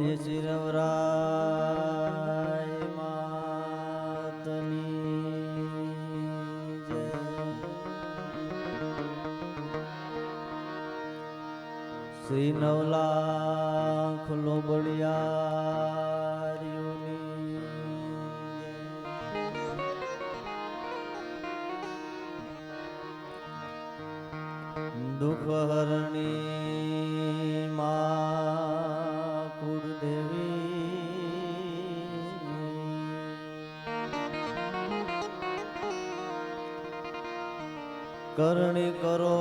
બોલીએ ચિરવરાય માતની જય. શ્રી નવલાખ લોબડિયારીઓની દુઃખ હરણી કરણી કરો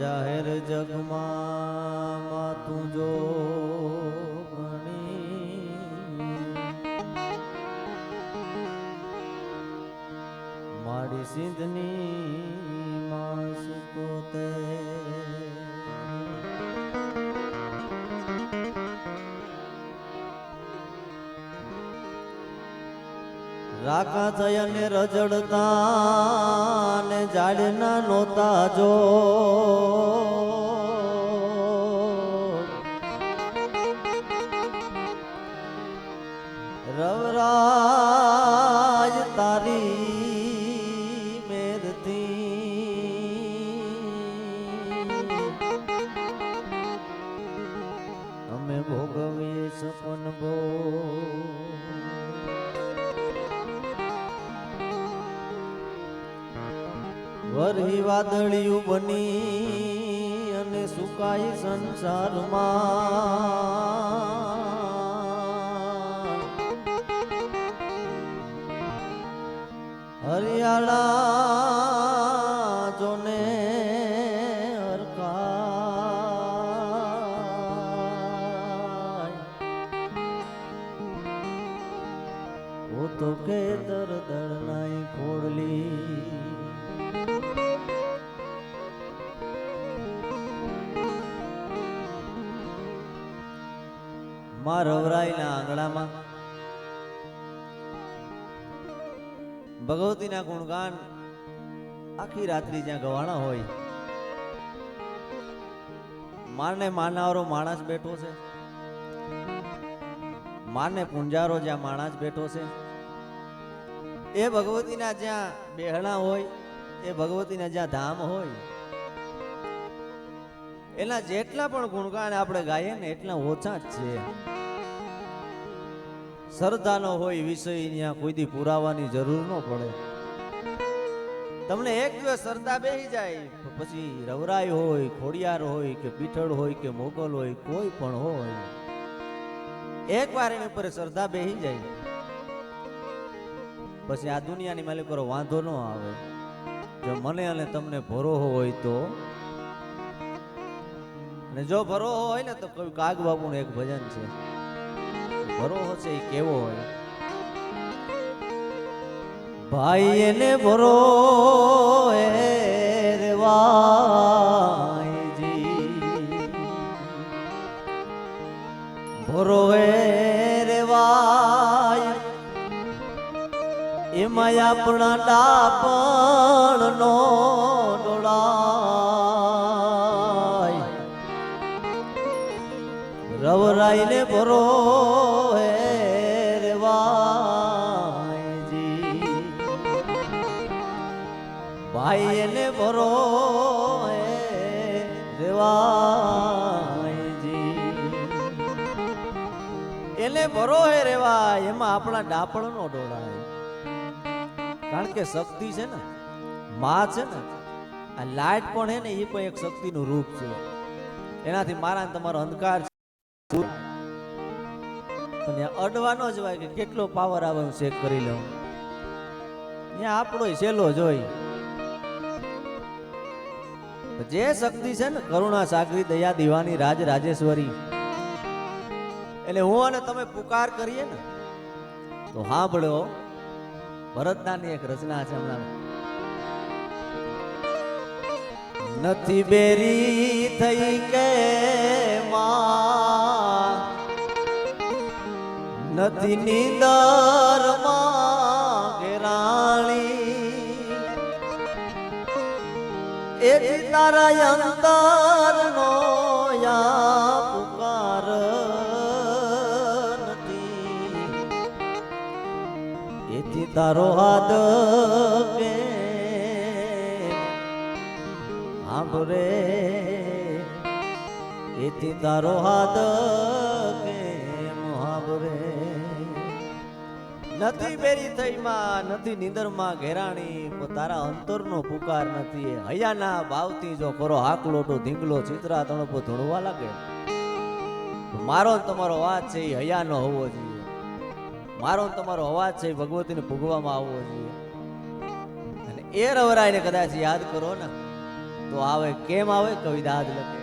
જાહેર જગમાં તું જો માડી સિંધની માસ પોતે રાકા જયને રજડતા ને જાડના નોતા જો. વરહી વાદળિયું બની અને સુકાઈ સંસારમાં. હરિયાળા આંગણામાં ભગવતીના ગુણગાન આખી રાત્રિ જ્યાં ગવાણા હોય. માને માનારો માણસ બેઠો છે. માને પૂંજારો જ્યાં માણસ બેઠો છે. એ ભગવતીના જ્યાં બેહણા હોય, એ ભગવતીના જ્યાં ધામ હોય. એના જેટલા પણ ગુણગાન આપણે ગાઈએ ને એટલા ઓછા જ છે. શ્રદ્ધાનો હોય વિષય ત્યાં કોઈ પુરાવાની જરૂર ન પડે. તમને એક દિવસ શ્રદ્ધા બેસી જાય પછી રવરાય હોય, ખોડિયાર હોય કે પીઠળ હોય કે મોગલ હોય, કોઈ પણ હોય, એક વાર એની ઉપર શ્રદ્ધા બેસી જાય. પછી આ દુનિયાની માલિકો વાંધો ન આવે. જો મને અને તમને ભરોહો હોય તો? અને જો ભરોહો હોય ને તો કોઈ કાગ બાબુનું એક ભજન છે. ભરોહો છે એ કેવો હોય? ભાઈ એને ભરો ભરો એમાં આપણા ડાપણ નો ડોળાય. રવરાઈ ને ભરો એને ભરો હે રેવા એમાં આપણા ડાપણ નો ડોળાય. કારણ કે શક્તિ છે ને, માં છે ને, આ લાઈટ પણ હે ને, એ પણ એક શક્તિનું રૂપ છે. એનાથી મારા તમારો અંધકાર છે. અને અડવાનો જ હોય કે કેટલો પાવર આવે ચેક કરી લઉં. ત્યાં આપણો સહેલો જોઈ જે શક્તિ છે ને, કરુણા, સાગરી, દયા, દીવાની, રાજ, રાજેશ્વરી એટલે હું અને તમે પુકાર કરીએ ને, તો સાંભળો, ભરતનાની એક રચના છે હમણાં. નથી બેરી થઈ કે નથી નિંદર રાણી એ તારા અંદર નો તારો હાથ કે આંભરે એથી તારો હાથ કે મુહાવરે નથી બેરી થઈ માં, નથી નિંદરમાં ઘેરાણી તારા અંતરનો પુકાર નથી. હૈયાના ભાવથી જો કરો હાકલોટો ધીંગલો ચિત્રા તણપો ધૂણવા લાગે. મારો તમારો વાત છે, એ હૈયાનો હોવો જોઈએ. મારો તમારો અવાજ છે ભગવતીને ભોગવામાં આવવો જોઈએ. અને એ રવરાયને કદાચ યાદ કરો ને, તો આવે, કેમ આવે? કવિતા જ લખે.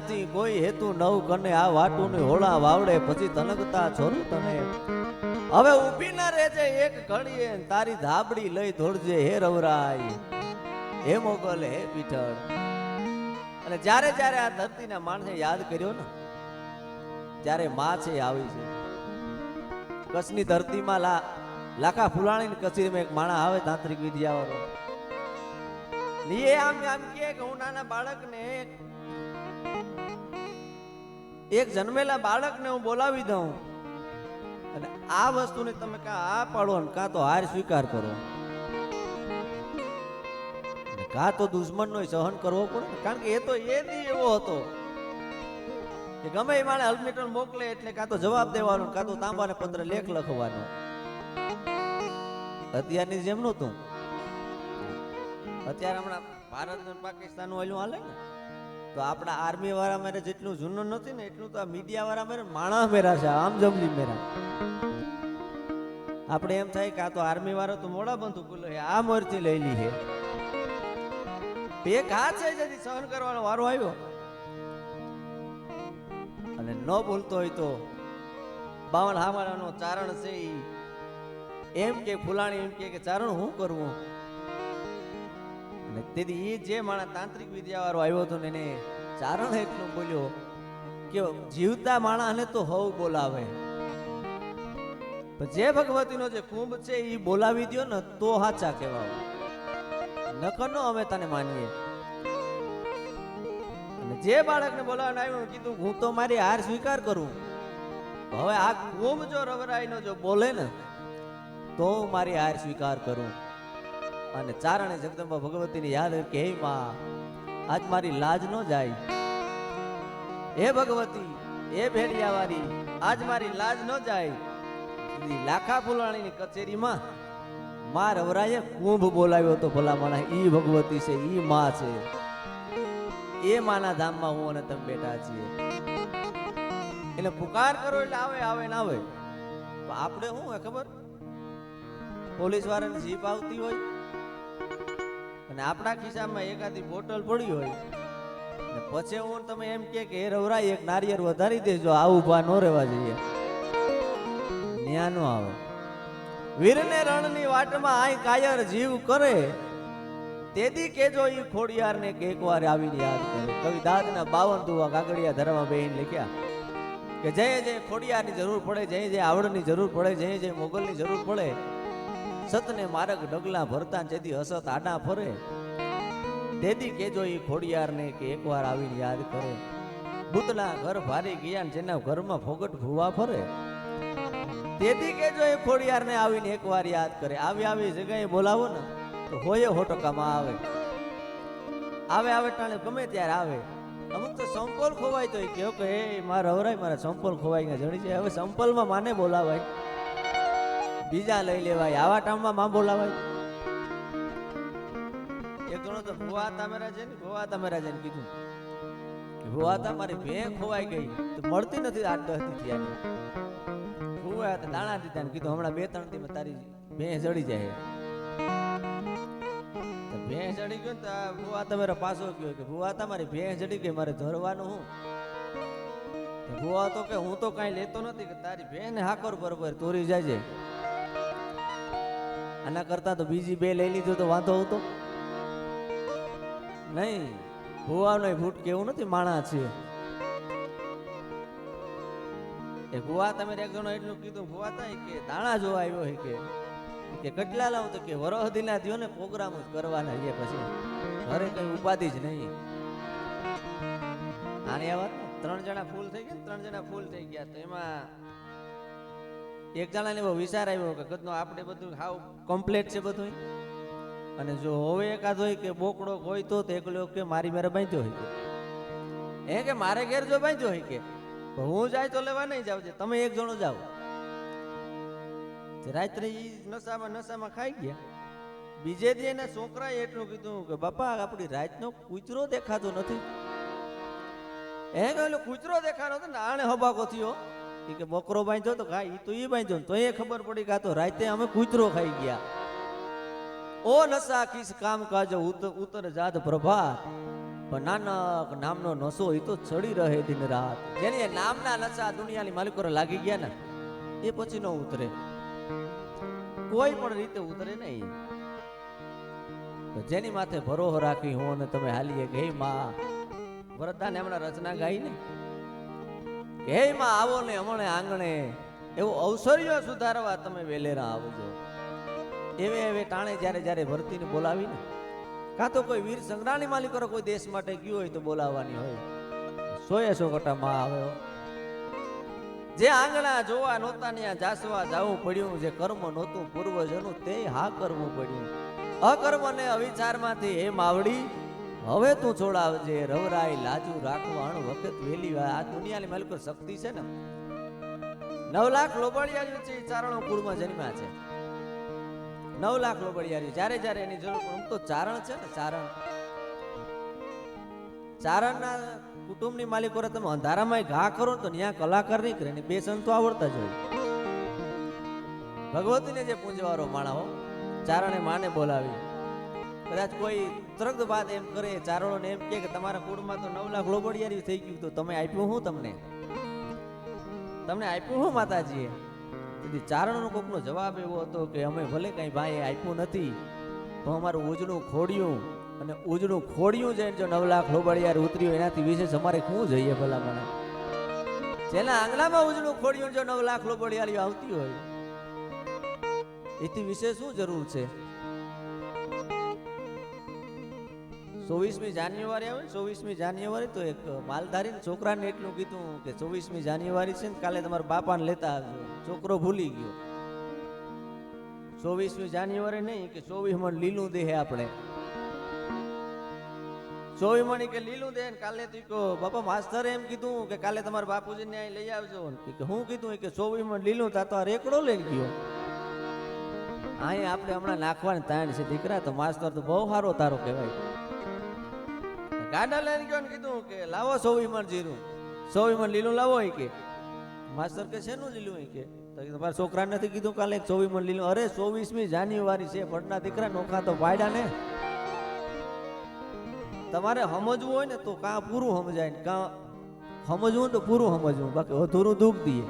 ત્યાંથી કોઈ હેતુ નવ કને આ વાટું હોળા વાવડે, પછી તનકતા છોરું તને. હવે ઊભી ના રહેજે એક ઘડીએ, તારી ધાબડી લઈ દોડજે હે રવરાય. હે મોગલ, હે પીઠળ. અને જ્યારે જ્યારે આ ધરતીના માણસે યાદ કર્યો ને, ત્યારે માં છે, આવી છે. કચ્છની ધરતીમાં લા, લાખા ફુલાણી કચેરીમાં એક માણા આવે, તાંત્રિક વિદ્યાવાળો. એ આમ આમ કે હું નાના બાળકને એક જન્મેલા બાળકને હું બોલાવી દઉં. અને આ વસ્તુને તમે કાં આ પાડો ને કાં તો હાર સ્વીકાર કરો. કા તો દુશ્મનનો સહન કરવો પડે કારણ કે એ તો એ દી એવો હતો. કે ગમે એ માણે અલ્ટિમેટમ મોકલે એટલે કાં તો જવાબ દેવાનો કા તો તાંબાને પત્ર લેખ લખવાનો. અત્યારની જેમ નહોતું અત્યારે હમણાં ભારત અને પાકિસ્તાન હલું હાલે ને? તો આપણા આર્મી વાળા મેરે જેટલું જૂનું નથી ને, એટલું તો આ મીડિયા વાળા મેરે માણસ મેરા છે, આમ જમલી મેરા. આપણે એમ થાય કે આ તો આર્મી વાળો તો મોડા બંધુ કુલો આ મોરથી લઈ છે. એક હાથ છે જેથી સહન કરવાનો વારો આવ્યો. અને ન બોલતો હોય તો બાવન હામાળાનો ચારણ છે એમ કે ફુલાણી એમ કે ચારણ શું કરવું? તેથી એ જે માણસ તાંત્રિક વિદ્યા વાળો આવ્યો હતો એને ચારણ એટલું બોલ્યો કે જીવતા માણસને તો હવ બોલાવે. જે ભગવતીનો જે કુંભ છે એ બોલાવી દો ને તો હાચા કહેવાય. નકરનો અમે તને માનીએ. જે બાળકને બોલાવવાનું આવ્યું કીધું, હું તો મારી હાર સ્વીકાર કરું. હવે આ કુંભ જો રવરાઈનો જો બોલે ને, તો હું મારી હાર સ્વીકાર કરું. અને ચારણે જગદંબા ભગવતીને યાદ કે હે માં, આજ મારી લાજ ન જાય. હે ભગવતી, હે ભેડિયાવાળી આજ મારી લાજ ન જાય. લાખા ફુલાણીની કચેરીમાં માં રવરાએ કુંભ બોલાવ્યો તો ભલા માણા ઈ ભગવતી છે, ઈ માં છે. એ માના ધામમાં હું અને તમે બેઠા છીએ. એટલે પુકાર કરો એટલે આવે આવે ને આવે. આપણે શું હોય ખબર? પોલીસ વાળાની જીપ આવતી હોય. અને આપણા ખિસ્સામાં એકાદી બોટલ પડી હોય. પછી હું તમે એમ કે એ રવરાઈ એક નારિયેળ વધારી દેજો આવું ભા ન રહેવા જોઈએ. ન્યા નો આવે. વીરને રણની વાટમાં આય કાયર જીવ કરે. તેથી કેજો ઈ ખોડિયારને કે એકવાર આવીને યાદ કરે. કવિ દાદના બાવન દુવા કાગડિયા ધરવા બેહીને લખ્યા કે, જય જય, ખોડિયારની જરૂર પડે, જય જય, આવડની જરૂર પડે, જય જય, મોગલની જરૂર પડે. સતને મારક ડગલા ભરતા જેથી હસત આડા ફરે. તેથી કેજો ઈ ખોડિયારને કે એકવાર આવીને યાદ કરે. ભૂતના ઘર ભારી ગયા ને જેના ઘરમાં ફોગટ ભૂવા ફરે. તેથી કેજો એ ખોડિયારને આવીને એકવાર યાદ કરે. આવી આવી જગ્યાએ બોલાવો ને, તો હોય હોટકામાં આવે. આવે આવે ટાણે ગમે ત્યારે આવે. અમુક તો સંપલ ખોવાય તો એ કહો કે, હે, મારા હવરાય, મારા સંપલ ખોવાય જણી જાય. હવે સંપલમાં માને બોલાવાય. બીજા લઈ લેવાય આવા ટાઈમમાં માં બોલાવાય. એક જણો તો ભુવા તામેરા છે ને ભુવા તામેરા છે ને કીધું. કે ભુવા તમારી ભે ખોવાઈ ગઈ. તો મળતી નથી આઠ દસથી થયા ભુવા દાણા દીધા ને કીધું હમણાં બે ત્રણ દી તારી ભે જડી જાય. ભેંસ ભે જડી ગયો તો ભુવા તમારે પાછો ગયો કે ભુવા તમારી ભેં જડી ગઈ મારે ધરવાનું હું. ભુવા તો કે હું તો કાંઈ લેતો નથી કે તારી બેન ને હાકર બરોબર તોરી જાય આના કરતા તો બીજી બે લઈ લીધું તો વાંધો હતો? નહીં, ભુવાનો ભૂટ કેવું નથી, માણા છે. એ ભુવા, તમે એક એટલું કીધું, ભુવા થાય કે દાણા જોવા આવ્યો હોય કે? કે કેટલા લાવ તો કે વરહદીના થયો ને પ્રોગ્રામ જ કરવાના છે પછી. ઘરે કઈ ઉપાધિ જ નહીં. આની આ વાત ત્રણ જણા ફૂલ થઈ ગયા ત્રણ જણા ફૂલ થઈ ગયા તો એમાં એક જણાને એવો વિચાર આવ્યો કે કદનો આપણે બધું હાવ કમ્પ્લેટ છે બધું અને જો હવે એકાદ હોય કે બોકડો હોય તો એકલો કે મારી મેરે બાંધ્યો હોય એ કે મારે ઘેર જો બાંધ્યો હોય કે? હું જાય તો લેવા નહીં જાવ તમે એક જણો જાઓ. રાત્રે એ નશામાં નશામાં ખાઈ ગયા. બીજે દી એના છોકરાએ એટલું કીધું કે બાપા આપણી રાતનો કૂતરો દેખાતો નથી. એ કહેલું કૂતરો દેખાતો ને, આણે હબાકો થયો. ઈ કે બકરો બાંધ્યો તો ખાય તો એ બાંધ્યો તો એ ખબર પડી કે આ તો રાતે અમે કૂતરો ખાઈ ગયા. ઓ નશા કિસ કામ કાજ ઉતર જાત પ્રભાત. પણ નાનક નામનો નશો એ તો ચડી રહે દિન રાત. જેને નામના નશા દુનિયાની માલિકો લાગી ગયા ને, એ પછી ન ઉતરે. કોઈ પણ રીતે ઉતરે નહીં. જેની માથે ભરોહો રાખી હું અને તમે હાલીએ ગઈ માં, વરદાન એમના રચના ગાઈ ને હે આવો ને હમણે આંગણે. એવું અવસરીઓ સુધારવા તમે વેલેરા આવજો. એવે એવે ટાણે જ્યારે જ્યારે ભરતીને બોલાવીને. કાં તો કોઈ વીર સંગ્રાની માલિકો કોઈ દેશ માટે ગયું હોય તો બોલાવવાની હોય. સોએ સો કટામાં માં હો. જે આંગણા જોવા નહોતા ને જાસવા જાવું પડ્યું, જે કર્મ નહોતું, પૂર્વજનું તે હા કરવું પડ્યું. અકર્મ ને અવિચારમાંથી હે માવડી હવે તું છોડાવજે, રવરાય લાજુ રાખવાણ વખત વેલી આ દુનિયાની માલિકો શક્તિ છે ને? નવ લાખ લોબળિયા છે ચારણો કુળમાં જન્મ્યા છે. નવ લાખ લોબડિયારી જ્યારે જ્યારે એની જરૂર પણ તો ચારણ છે ને, ચારણ. ચારણના કુટુંબની માલિકો તમે અંધારામાં ઘા કરો તો ત્યાં કલાકાર નહીં કરે ને બે સંતો આવડતા જ હોય. ભગવતીને જે પૂંજવારો માણા હો, ચારણે માને બોલાવી. કદાચ કોઈ તરત વાત એમ કરે ચારણોને એમ કે તમારા કુળમાં તો નવ લાખ લોબડિયારી થઈ ગયું તો તમે આપ્યું હું તમને? તમને આપ્યું હું માતાજીએ? તેથી ચારણનો કોકનો જવાબ એવો હતો કે અમે ભલે કંઈ ભાઈ આપ્યું નથી તો અમારું ઉજળું ખોડ્યું અને ઉજળું ખોડિયું જઈને જો નવ લાખ લોબડિયાર ઉતર્યું, એનાથી વિશેષ અમારે શું જોઈએ ભલા મને જેના આંગણામાં ઉજળું ખોડિયું જો નવ લાખ લોબડિયારીઓ આવતી હોય, એથી વિશે શું જરૂર છે? ચોવીસમી જાન્યુઆરી આવે ને ચોવીસમી જાન્યુઆરી તો એક માલધારી ને છોકરાને એટલું કીધું કે ચોવીસમી જાન્યુઆરી છે ને કાલે તમારા બાપાને લેતા આવજો. છોકરો ભૂલી ગયો. ચોવીસમી જાન્યુઆરી નહીં કે ચોવીસ મણ લીલું દેહે આપણે. ચોવીસ મણી કે લીલું દે કાલે તું કહો, બાપા, માસ્તરે એમ કીધું કે કાલે તમારા બાપુજીને અહીં લઈ આવજો. કે હું કીધું કે ચોવીસ મણ લીલું તા તો આ રેકડો લઈ ગયો. અહીં આપણે હમણાં નાખવાની તાણ છે. દીકરા, તો માસ્તર તો બહુ સારો તારો કહેવાય. ગાડા લઈને ગયો કીધું કે લાવો ચોવીસ મણ જીરું. ચોવીસ મણ લીલું લાવો એ કે. માસ્તર કે શેનું લીલું એ કે. તમારા છોકરાને નથી કીધું કાલે ચોવીસ મણ લીલું. અરે, ચોવીસમી જાન્યુઆરી છે, ભટના દીકરા નોખા તો પાડ્યા ને તમારે સમજવું હોય ને તો કાં પૂરું સમજાય ને કાં સમજવું તો પૂરું સમજવું. બાકી અધૂરું દુઃખ દઈએ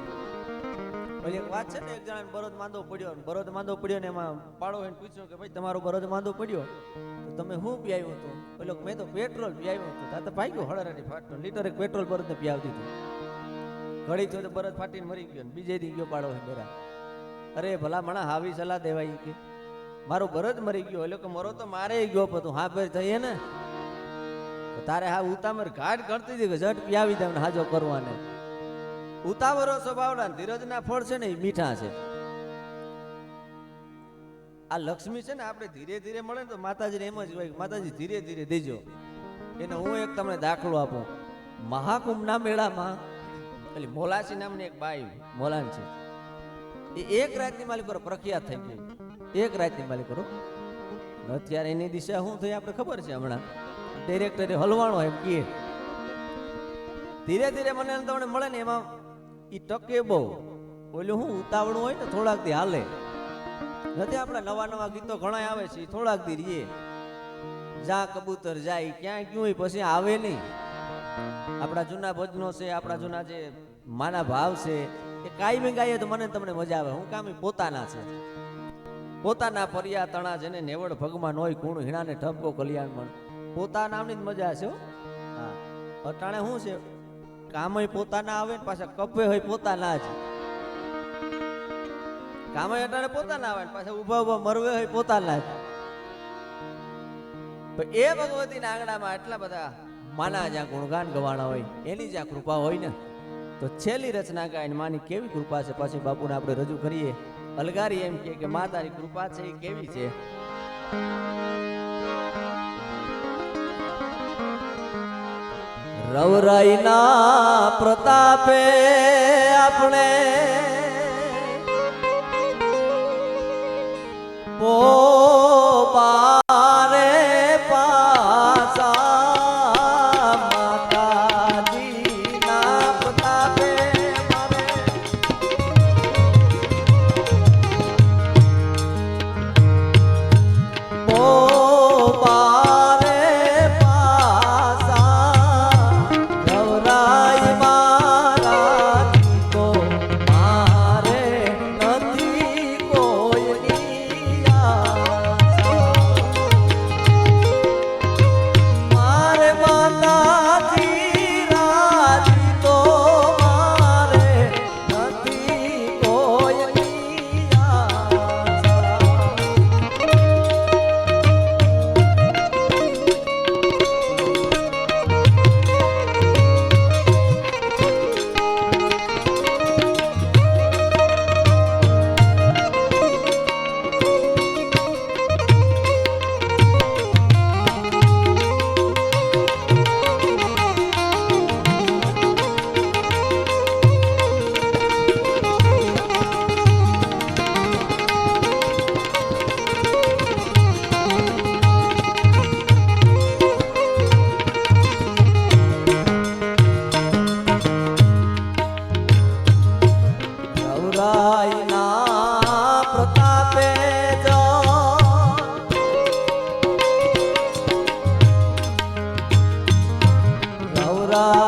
ઓલી એક વાત છે ને, એક જણા બરોદ માંદો પડ્યો બરોદ માંદો પડ્યો ને એમાં પાડો એને પૂછ્યું કે ભાઈ તમારો બરોદ માંદો પડ્યો? તો તમે શું પીઆવ્યું હતું? પેલો મેં તો પેટ્રોલ પીવ્યું હતું. તા તો ગયો હળરાની ફાટનો લીટર એક પેટ્રોલ બરોદને પીવા દીધું ઘડી થયો તો બરોદ ફાટીને મરી ગયો ને બીજે દી ગયો પાડો હે બેરા. અરે ભલા મણા હાવી સલાહ દેવાય કે. મારો બરોદ મરી ગયો એટલે કે મરો તો મારે ગયો, પણ હા ફેર થઈએ ને. તારે હા ઉતામર ઘાટ કરતી હતી કે ઝટ પીવી દે હાજો કરવાને. ઉતાવળો સ્વભાવના ધીરજના ફળ છે ને એ મીઠા છે. આ લક્ષ્મી છે ને આપણે ધીરે ધીરે મળે ને તો માતાજીને એમ જ હોય માતાજી ધીરે ધીરે દેજો. એને હું એક તમને દાખલો આપું. મહાકુંભના મેળામાં પેલી મોલાસી નામની એક બાઈ, મોલાન છે. એ એક રાતની માલિક કરો પ્રખ્યાત થઈ ગઈ. એક રાતની માલિક કરો અત્યારે એની દિશા શું થઈ આપણે ખબર છે હમણાં? ડિરેક્ટરે હલવાણો એમ કહે. ધીરે ધીરે મને તમને મળે ને એમાં ઈ ટકે બહુ. ઓલું હું ઉતાવળું હોય ને થોડાક દી હાલે. નથી આપણા નવા નવા ગીતો ઘણા આવે છે થોડાક દી રીએ. જા કબૂતર જાય ક્યાંય ક્યું હોય પછી આવે નહીં. આપણા જૂના ભજનો છે, આપણા જૂના જે માના ભાવ છે, એ કાયમી ગાઈએ તો મને તમને મજા આવે. હું કામ પોતાના છે. પોતાના પર્યા તણા જેને નેવડ ભગમાં નોય કુણ, હીણાને ઠપકો કલ્યાણ પણ પોતાના નામની જ મજા છે હા. અટાણે શું છે? કામય પોતાના આવે ને પાછા કપે હોય પોતાના જ. કામય અટાણે પોતાના આવે ને પાછા ઊભા ઊભા મરવે હોય પોતાના જ. એ ભગવતીના આંગણામાં એટલા બધા માના જ્યાં ગુણગાન ગવાણા હોય, એની જ્યાં કૃપા હોય ને, તો છેલ્લી રચના ગાયન માની કેવી કૃપા છે? પછી બાપુને આપણે રજૂ કરીએ. અલગારી એમ કે માતાની કૃપા છે એ કેવી છે? રવરાઈના પ્રતાપે આપણે પોબારે 돌아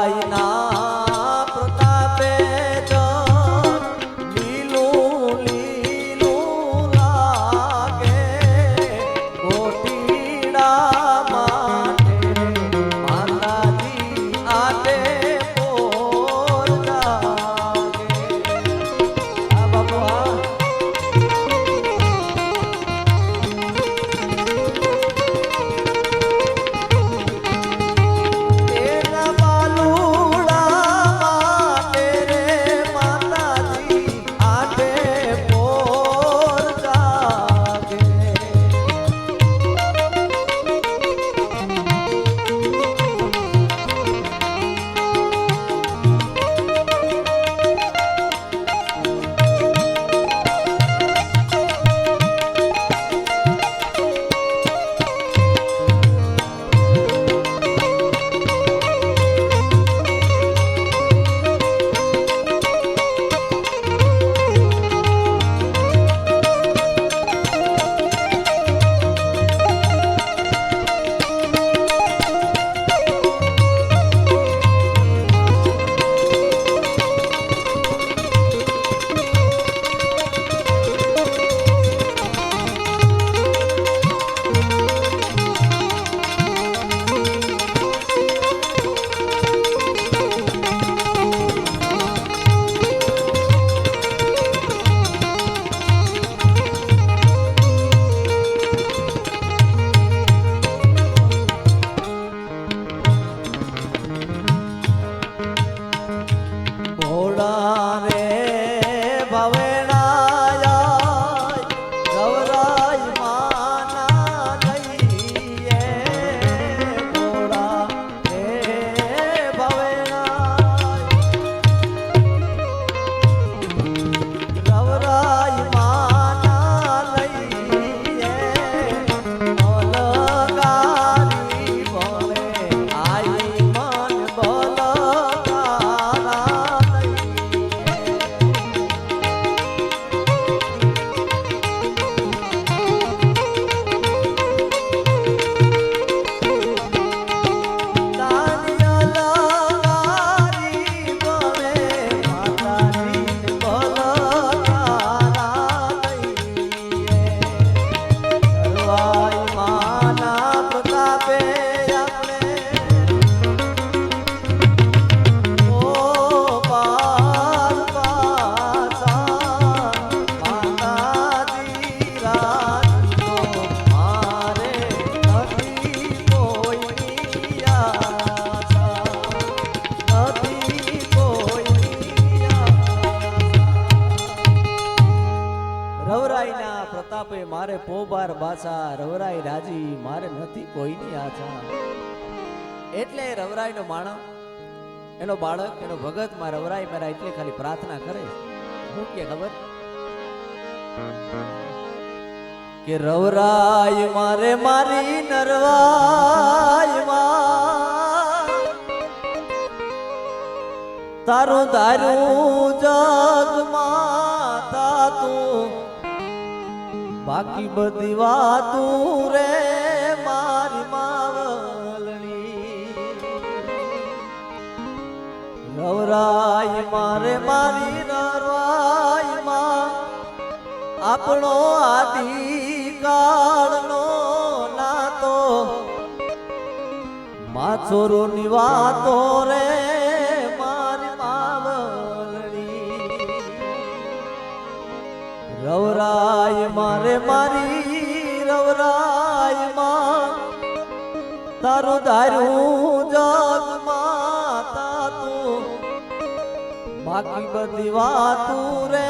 પોબાર બાસા, રવરાય રાજી, મારે નથી કોઈની આશા. એટલે રવરાયનો માણસ, એનો બાળક, એનો ભગતમાં રવરાય મારા એટલે ખાલી પ્રાર્થના કરે હું કે ખબર? કે રવરાય મારે મારી નરવાયમાં. તારું તારું જગ બાકી બધી વાતું રે મારી માવલણી. નવરાય મારે મારી માં આપણો આદિકાળનો નાતો. માછોરોની વાતો રે તારું ધારું જગ માતા તું. બાકી બધી વાતું રે